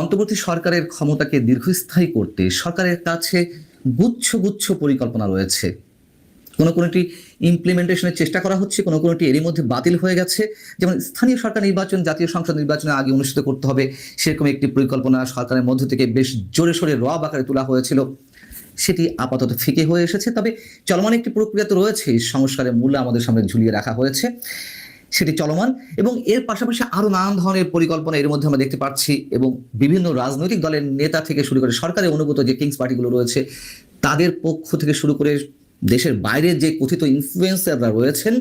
অন্তর্বর্তী সরকারের ক্ষমতাকে দীর্ঘস্থায়ী করতে সরকারের কাছে গুচ্ছ গুচ্ছ পরিকল্পনা রয়েছে। কোনো কোনোটি ইমপ্লিমেন্টেশনের চেষ্টা করা হচ্ছে, কোনো কোনোটি এরই মধ্যে বাতিল হয়ে গেছে। যেমন স্থানীয় সরকার নির্বাচন, জাতীয় সংসদ নির্বাচনের আগে অনুষ্ঠিত করতে হবে, সেরকম একটি পরিকল্পনা সরকারের মধ্য থেকে বেশ জোরে সোরে রব আকারে তোলা হয়েছিল। সেটি আপাতত ফিকে হয়ে এসেছে, তবে চলমান একটি প্রক্রিয়া তো রয়েছে, সংস্কারের মূল্য আমাদের সামনে ঝুলিয়ে রাখা হয়েছে। সেটি চলমান এবং এর পাশাপাশি আরও নানান ধরনের পরিকল্পনা এর মধ্যে আমরা দেখতে পাচ্ছি এবং বিভিন্ন রাজনৈতিক দলের নেতা থেকে শুরু করে সরকারের অনুগত যে কিংস পার্টিগুলো রয়েছে, তাদের পক্ষ থেকে শুরু করে দেশের বাইরে যে কথিত ইনফ্লুয়েন্সাররা রয়েছেন,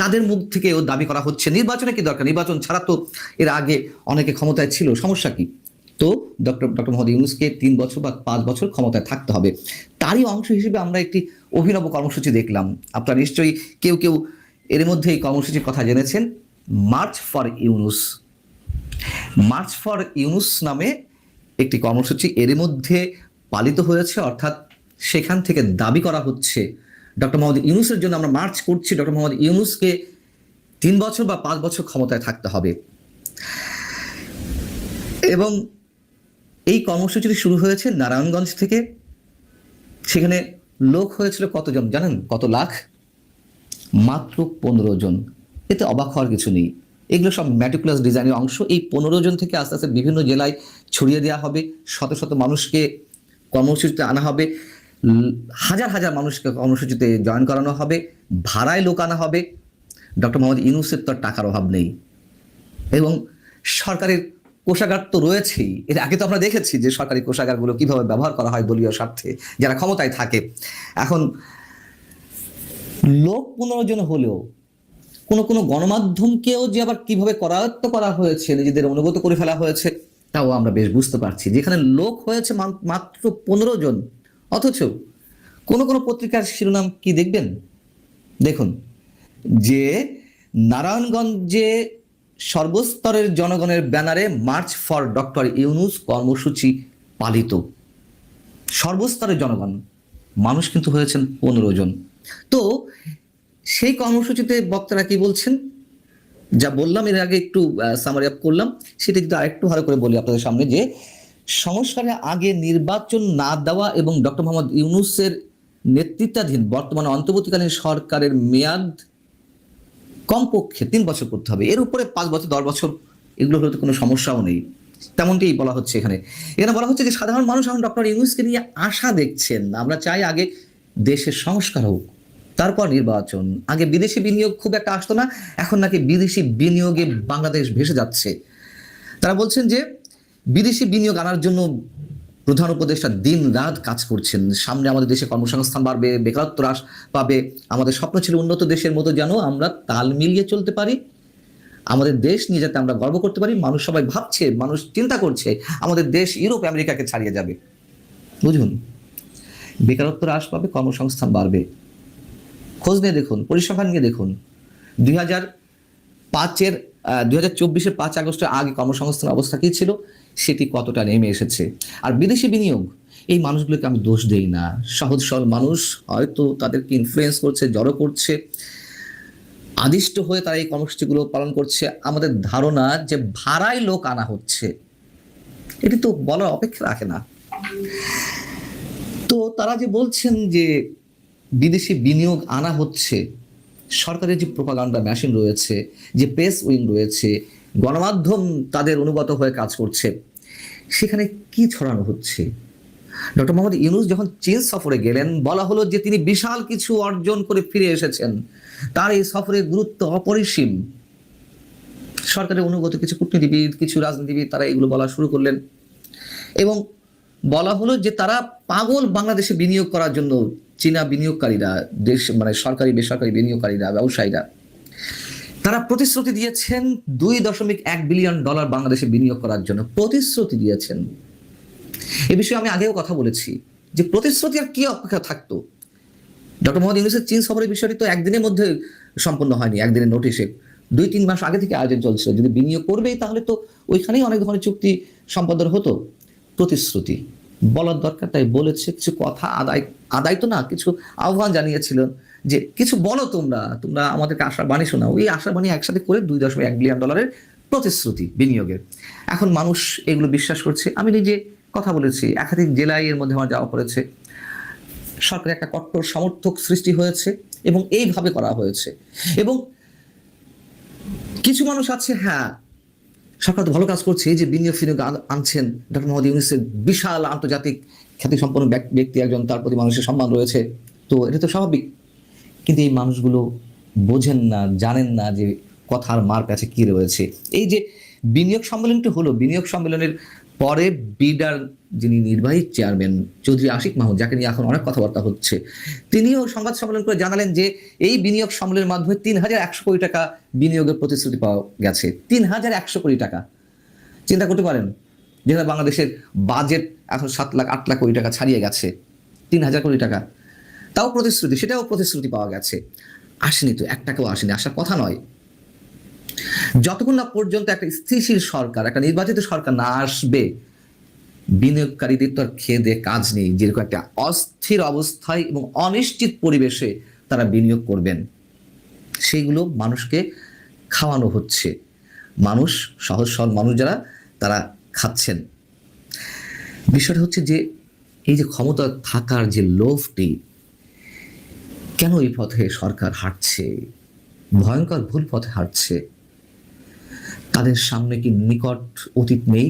তাদের মুখ থেকেও দাবি করা হচ্ছে নির্বাচনে কি দরকার? নির্বাচন ছাড়া তো এর আগে অনেকে ক্ষমতায় ছিল, সমস্যা কি? তো ডক্টর ডক্টর মোহাম্মদ ইউনুসকে তিন বছর বা পাঁচ বছর ক্ষমতায় থাকতে হবে। তারই অংশ হিসেবে আমরা একটি অভিনব কর্মসূচি দেখলাম। আপনারা নিশ্চয়ই কেউ কেউ এর মধ্যে এই কর্মসূচির কথা জেনেছেন march for Yunus. March for Yunus নামে একটি কর্মসূচি এর মধ্যে পালিত হয়েছে, অর্থাৎ সেখান থেকে দাবি করা হচ্ছে ডক্টর মোহাম্মদ ইউনুসের জন্য। আমরা মার্চ করছি, ডক্টর মোহাম্মদ ইউনুসকে তিন বছর বা পাঁচ বছর ক্ষমতায় থাকতে হবে। এবং এই কর্মসূচিটি শুরু হয়েছে নারায়ণগঞ্জ থেকে। সেখানে লোক হয়েছিল কতজন জানেন? কত লাখ? মাত্র পনেরো জন। এতে অবাক হওয়ার কিছু নেই। এগুলো সব ম্যাটিকুলাস ডিজাইনের অংশ। এই পনেরো জন থেকে আস্তে আস্তে বিভিন্ন জেলায় ছড়িয়ে দেওয়া হবে। শত শত মানুষকে কর্মসূচিতে আনা হবে। হাজার হাজার মানুষকে কর্মসূচিতে জয়েন করানো হবে। ভাড়ায় লোক আনা হবে। ডক্টর মোহাম্মদ ইউনুসের তো টাকার অভাব নেই। এবং সরকারের কোষাগার তো রয়েছেই। এর আগে তো আমরা দেখেছি যে সরকারি কোষাগারগুলো কীভাবে ব্যবহার করা হয় দলীয় স্বার্থে, যারা ক্ষমতায় থাকে। এখন লোক পনেরো জন হলেও কোনো কোনো গণমাধ্যমকেও যে আবার কীভাবে করায়ত্ত করা হয়েছে, নিজেদের অনুগত করে ফেলা হয়েছে, তাও আমরা বেশ বুঝতে পারছি। যেখানে লোক হয়েছে মাত্র পনেরো জন, অথচ কোনো কোনো পত্রিকার শিরোনাম কি দেখবেন? দেখুন, যে নারায়ণগঞ্জে সর্বস্তরের জনগণের ব্যানারে মার্চ ফর ডক্টর ইউনুস কর্মসূচি পালিত। সর্বস্তরের জনগণ, মানুষ কিন্তু হয়েছেন পনেরো জন। তো সেই কর্মসূচিতে বক্তারা কি বলছেন? যা বললাম, এর আগে একটু সামারি আপ করলাম, সেটা কিন্তু আরেকটু ভালো করে বলি আপনাদের সামনে যে, সংস্কারের আগে নির্বাচন না দেওয়া এবং ডক্টর মোহাম্মদ ইউনুসের নেতৃত্বাধীন বর্তমানে অন্তর্বর্তীকালীন সরকারের মেয়াদ কমপক্ষে তিন বছর করতে হবে। এর উপরে পাঁচ বছর, দশ বছর, এগুলো হলে তো কোনো সমস্যাও নেই। তেমনটাই বলা হচ্ছে এখানে। এখানে বলা হচ্ছে যে, সাধারণ মানুষ এখন ডক্টর ইউনুসকে নিয়ে আশা দেখছেন। আমরা চাই আগে দেশের সংস্কার হোক। তারপর নির্বাচন। আগে বিদেশি বিনিয়োগ খুব একটা আসতো না, এখন নাকি বিদেশি বিনিয়োগে বাংলাদেশ ভেসে যাচ্ছে। তারা বলছেন যে, বিদেশি বিনিয়োগ আনার জন্য প্রধান উপদেষ্টা দিন রাত কাজ করছেন। সামনে আমাদের দেশে কর্মসংস্থান বাড়বে, বেকারত্ব হ্রাস পাবে। আমাদের স্বপ্ন ছিল উন্নত দেশের মতো যেন আমরা তাল মিলিয়ে চলতে পারি। আমাদের দেশ নিয়ে যাতে আমরা গর্ব করতে পারি, মানুষ সবাই ভাবছে, মানুষ চিন্তা করছে, আমাদের দেশ ইউরোপ, আমেরিকাকে ছাড়িয়ে যাবে। বুঝুন, বেকারত্ব হ্রাস পাবে, কর্মসংস্থান বাড়বে। খোঁজ নিয়ে দেখুন, পরিসংখ্যান নিয়ে দেখুন। দুই হাজার পাঁচের দুই হাজার চব্বিশের পাঁচ আগস্টের আগে কর্মসংস্থান অবস্থা কী ছিল? সেটি কতটা নেমে এসেছে? আর বিদেশি বিনিয়োগ, এই মানুষগুলোকে আমি দোষ দেই না। সহজ সরল মানুষ, হয়তো তাদেরকে ইনফ্লুয়েন্স করছে, জড়ো করছে। আদিষ্ট হয়ে তারা এই কর্মসূচিগুলো পালন করছে। আমাদের ধারণা যে ভাড়ায় লোক আনা হচ্ছে, এটি তো বলার অপেক্ষা রাখে না। তো তারা যে বলছেন যে বিদেশি বিনিয়োগ আনা হচ্ছে। সরকারের যে প্রোপাগান্ডা মেশিন রয়েছে, যে প্রেস উইং রয়েছে, গণমাধ্যম তাদের অনুগত হয়ে কাজ করছে। সেখানে কি ছড়ানো হচ্ছে? ডক্টর মোহাম্মদ ইউনুস যখন চীন সফরে গেলেন, বলা হলো যে তিনি বিশাল কিছু অর্জন করে ফিরে এসেছেন। তার এই সফরের গুরুত্ব অপরিসীম। সরকারের অনুগত কিছু কূটনীতিবিদ, কিছু রাজনীতিবিদ, তারা এগুলো বলা শুরু করলেন। এবং বলা হলো যে তারা পাগল বাংলাদেশে বিনিয়োগ করার জন্য চীনা বিনিয়োগকারীরা, দেশ মানে সরকারি, বেসরকারি বিনিয়োগকারীরা, ব্যবসায়ীরা, তারা প্রতিশ্রুতি দিয়েছেন দুই দশমিক এক বিলিয়ন ডলার বাংলাদেশে বিনিয়োগ করার জন্য। প্রতিশ্রুতি দিয়েছেন। এ বিষয়ে আমি আগেও কথা বলেছি যে প্রতিশ্রুতি আর কি অপেক্ষা থাকতো? ডক্টর মোহাম্মদ ইউনুসের চীন সফরের বিষয়টি তো একদিনের মধ্যে সম্পন্ন হয়নি, একদিনের নোটিশে। দুই, তিন মাস আগে থেকে আয়োজন চলছিল। যদি বিনিয়োগ করবেই তাহলে তো ওইখানেই অনেক ধরনের চুক্তি সম্পাদন হতো। প্রতিশ্রুতি। বলার দরকার, তাই বলেছে, কিছু কথা আদায় আদায় তো না, কিছু আহ্বান জানিয়েছিলেন যে, কিছু বলো তোমরা তোমরা আমাদেরকে আশার বাণী শোনাও। এই আশার বাণী একসাথে করে দুই দশমিক এক বিলিয়ন ডলারের প্রতিশ্রুতি বিনিয়োগের। এখন মানুষ এগুলো বিশ্বাস করছে। আমি নিজে কথা বলেছি, একাধিক জেলায় এর মধ্যে আমার যাওয়া পড়েছে সরকারের একটা কট্টর সমর্থক সৃষ্টি হয়েছে এবং এইভাবে করা হয়েছে। এবং কিছু মানুষ আছে হ্যাঁ সরকার তো ভালো কাজ করছে যে বিনিয়োগ ফিনিয়োগ আন- আনছেন ডক্টর মোহাম্মদ ইউনিসের বিশাল আন্তর্জাতিক খ্যাতিসম্পন্ন ব্যক- ব্যক্তি একজন, তার প্রতি মানুষের সম্মান রয়েছে। তো এটা তো স্বাভাবিক। কিন্তু এই মানুষগুলো বোঝেন না, জানেন না যে কথার মার কাছে কি রয়েছে। এই যে বিনিয়োগ সম্মেলনটি হলো, বিনিয়োগ সম্মেলনের পরে বিডার যিনি নির্বাহী চেয়ারম্যান চৌধুরী আশিক মাহমুদ, যাকে নিয়ে এখন অনেক কথাবার্তা হচ্ছে, তিনিও সংবাদ সম্মেলন করে জানালেন যে এই বিনিয়োগ সম্মেলনের মাধ্যমে তিন হাজার একশো কোটি টাকা বিনিয়োগের প্রতিশ্রুতি পাওয়া গেছে। তিন হাজার একশো কোটি টাকা। চিন্তা করতে পারেন যেখানে বাংলাদেশের বাজেট এখন সাত লাখ, আট লাখ কোটি টাকা ছাড়িয়ে গেছে, তিন হাজার কোটি টাকা। তাও প্রতিশ্রুতি, সেটাও প্রতিশ্রুতি পাওয়া গেছে। আসেনি তো এক টাকাও আসেনি, আসার কথা নয়। যতক্ষণ না পর্যন্ত একটা স্থিতিশীল সরকার, একটা নির্বাচিত সরকার না আসবে, বিনিয়োগকারীদের তো আর খেয়ে কাজ নেই। যেরকম একটা অস্থির অবস্থায় এবং অনিশ্চিত পরিবেশে তারা বিনিয়োগ করবেন সেইগুলো মানুষকে খাওয়ানো হচ্ছে। মানুষ, সহজ সরল মানুষ যারা, তারা খাচ্ছেন। বিষয়টা হচ্ছে যে, এই যে ক্ষমতা থাকার যে লোভটি, কেন এই পথে সরকার হাঁটছে? ভয়ঙ্কর ভুল পথে হাঁটছে। তাদের সামনে কি নিকট অতীত নেই?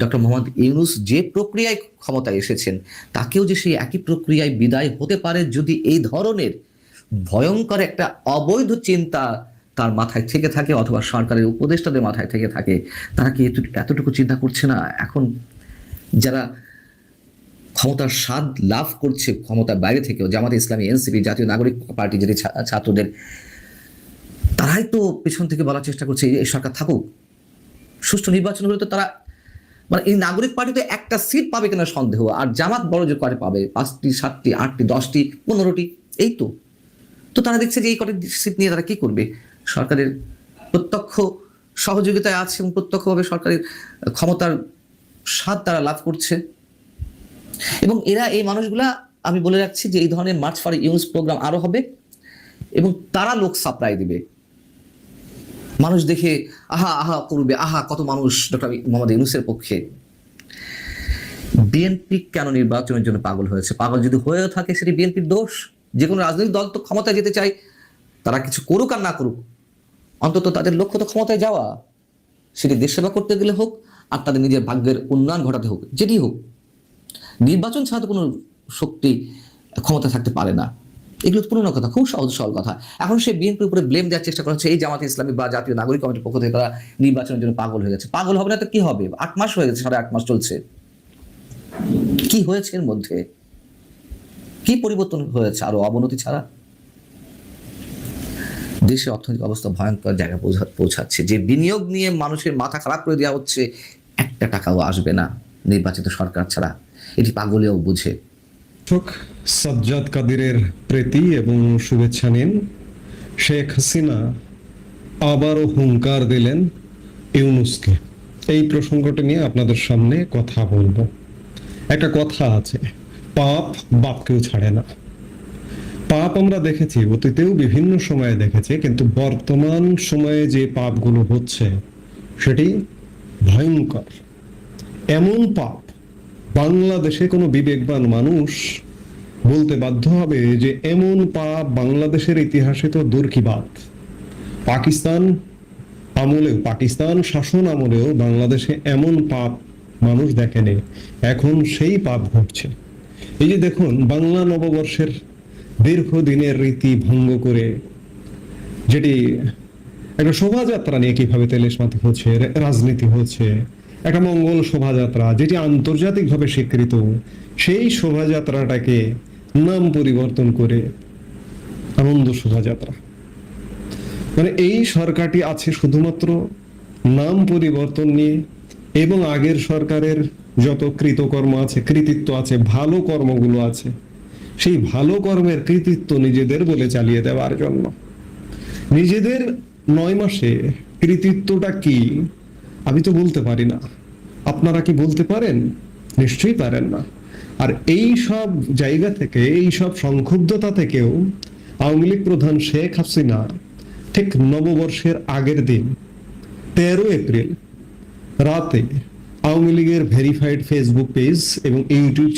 ডক্টর মোহাম্মদ ইউনুস যে প্রক্রিয়ায় ক্ষমতায় এসেছেন, তাকেও যে সেই একই প্রক্রিয়ায় বিদায় হতে পারে যদি এই ধরনের ভয়ঙ্কর একটা অবৈধ চিন্তা তার মাথায় থেকে থাকে অথবা সরকারের উপদেষ্টাদের মাথায় থেকে থাকে, তারা কি এতটুকু চিন্তা করছে না? এখন যারা ক্ষমতার স্বাদ লাভ করছে, ক্ষমতার বাইরে থেকেও, জামাত ইসলামী, এনসিপি জাতীয় নাগরিক পার্টি, যেটি ছাত্রদের তারাই তো পেছন থেকে বলার চেষ্টা করছে এই সরকার থাকুক। সুষ্ঠু নির্বাচন হলে তো তারা মানে এই নাগরিক পার্টি তো একটা সিট পাবে কিনা সন্দেহ, আর জামাত বড় যে করে পাবে, পাঁচটি, সাতটি, আটটি, দশটি, পনেরোটি, এই তো। তো তারা দেখছে যে এই কটি সিট নিয়ে তারা কি করবে? সরকারের প্রত্যক্ষ সহযোগিতায় আছে এবং প্রত্যক্ষভাবে সরকারের ক্ষমতার স্বাদ তারা লাভ করছে। এবং এরা, এই মানুষগুলা, আমি বলে রাখছি যে এই ধরনের মার্চ ফর ইউজ প্রোগ্রাম আরও হবে এবং তারা লোক সাপ্লাই দিবে। মানুষ দেখে, আহা আহা করবে, আহা, কত মানুষ ডক্টর মোহাম্মদ ইউনুসের পক্ষে। বিএনপি কেন নির্বাচনের জন্য পাগল হয়েছে? পাগল যদি হয়ে থাকে, সেটি বিএনপির দোষ। যে কোনো রাজনৈতিক দল তো ক্ষমতায় যেতে চায়, তারা কিছু করুক আর না করুক। অন্তত তাদের লক্ষ্য তো ক্ষমতায় যাওয়া। সেটি দেশ সেবা করতে গেলে হোক, আর তাদের নিজের ভাগ্যের উন্নয়ন ঘটাতে হোক, যেটি হোক। নির্বাচন ছাড়া তো কোনো শক্তি ক্ষমতা থাকতে পারে না। এগুলো পুরোনো কথা, খুব সহজ, সরল কথা। এখন সে বিএনপির উপরে ব্লেম দেওয়ার চেষ্টা করা হচ্ছে এই জামাত ইসলামী বা জাতীয় নাগরিক কমিটির পক্ষ থেকে তারা নির্বাচনের জন্য পাগল হয়ে গেছে। পাগল হবে না তো কি হবে? আট মাস হয়ে গেছে, সাড়ে আট মাস চলছে। কি হয়েছে এর মধ্যে? কি পরিবর্তন হয়েছে আরও অবনতি ছাড়া? দেশের অর্থনৈতিক অবস্থা ভয়ঙ্কর জায়গায় পৌঁছাচ্ছে। যে বিনিয়োগ নিয়ে মানুষের মাথা খারাপ করে দেওয়া হচ্ছে, একটা টাকাও আসবে না নির্বাচিত সরকার ছাড়া। এটি পাগলেও বুঝে। দর্শক সাজ্জাদ কাদিরের প্রীতি এবং শুভেচ্ছা নিন। শেখ হাসিনা আবারও হুঙ্কার দিলেন ইউনুসকে। এই প্রসঙ্গটি নিয়ে আপনাদের সামনে কথা বলব। একটা কথা আছে, পাপ বাপকেও ছাড়ে না। পাপ আমরা দেখেছি, অতীতেও বিভিন্ন সময়ে দেখেছি, কিন্তু বর্তমান সময়ে যে পাপগুলো হচ্ছে, সেটি ভয়ঙ্কর। এমন পাপ বাংলাদেশে কোনো বিবেকবান মানুষ বলতে বাধ্য হবে যে এমন পাপ বাংলাদেশের ইতিহাসে তো দূর কি বাত? পাকিস্তান আমলেও, পাকিস্তান শাসন আমলেও বাংলাদেশে এমন পাপ মানুষ দেখেনি। এখন সেই পাপ ঘটছে। এই যে দেখুন, বাংলা নববর্ষের দীর্ঘদিনের রীতি ভঙ্গ করে যেটি একটা শোভাযাত্রা নিয়ে কীভাবে তেলেসমাতি হচ্ছে রাজনীতি হচ্ছে একটা মঙ্গল শোভাযাত্রা, যেটি আন্তর্জাতিকভাবে স্বীকৃত, সেই শোভাযাত্রাটাকে নাম পরিবর্তন করে আনন্দ শোভাযাত্রা। মানে এই সরকারটি আছে শুধুমাত্র নাম পরিবর্তন নিয়ে, এবং আগের সরকারের যত কৃতকর্ম আছে, কৃতিত্ব আছে, ভালো কর্মগুলো আছে, সেই ভালো কর্মের কৃতিত্ব নিজেদের বলে চালিয়ে দেওয়ার জন্য। নিজেদের নয় মাসে কৃতিত্বটা কি? আমি তো বলতে পারি না। আপনারা কি বলতে পারেন? নিশ্চয়ই পারেন না। আর এই সব জায়গা থেকে, এই সব সংক্ষুব্ধতা থেকেও আওয়ামী লীগ প্রধান শেখ হাসিনা ঠিক নববর্ষের আগের দিন, তেরো এপ্রিল রাতে আওয়ামী লীগের ভেরিফাইড ফেসবুক পেজ এবং ইউটিউব